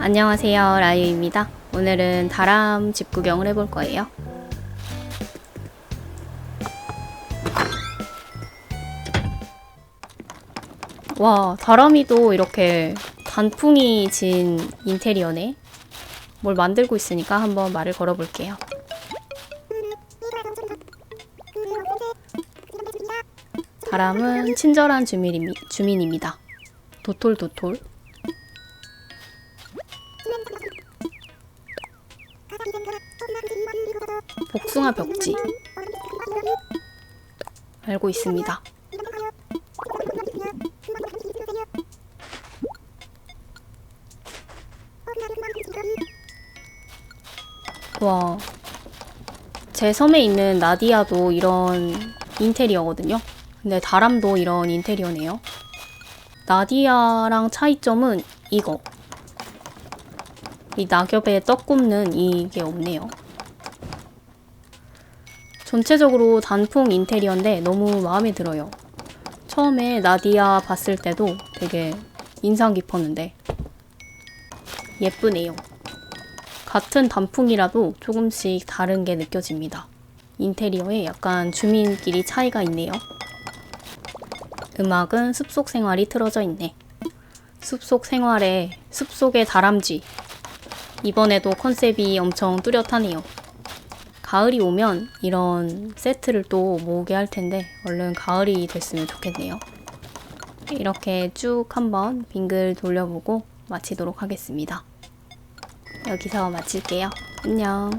안녕하세요 라유입니다. 오늘은 다람 집 구경을 해볼 거예요. 와 다람이도 이렇게 단풍이 진 인테리어네. 뭘 만들고 있으니까 한번 말을 걸어볼게요. 다람은 친절한 주민입니, 주민입니다. 도톨도톨 복숭아 벽지 알고 있습니다. 와, 제 섬에 있는 나디아도 이런 인테리어거든요. 근데 다람도 이런 인테리어네요. 나디아랑 차이점은 이거. 이 낙엽에 떡 굽는 이게 없네요. 전체적으로 단풍 인테리어인데 너무 마음에 들어요. 처음에 나디아 봤을 때도 되게 인상 깊었는데 예쁘네요. 같은 단풍이라도 조금씩 다른 게 느껴집니다. 인테리어에 약간 주민끼리 차이가 있네요. 음악은 숲속 생활이 틀어져 있네. 숲속 생활에 숲속의 다람쥐. 이번에도 컨셉이 엄청 뚜렷하네요. 가을이 오면 이런 세트를 또 모으게 할 텐데 얼른 가을이 됐으면 좋겠네요. 이렇게 쭉 한번 빙글 돌려보고 마치도록 하겠습니다. 여기서 마칠게요. 안녕.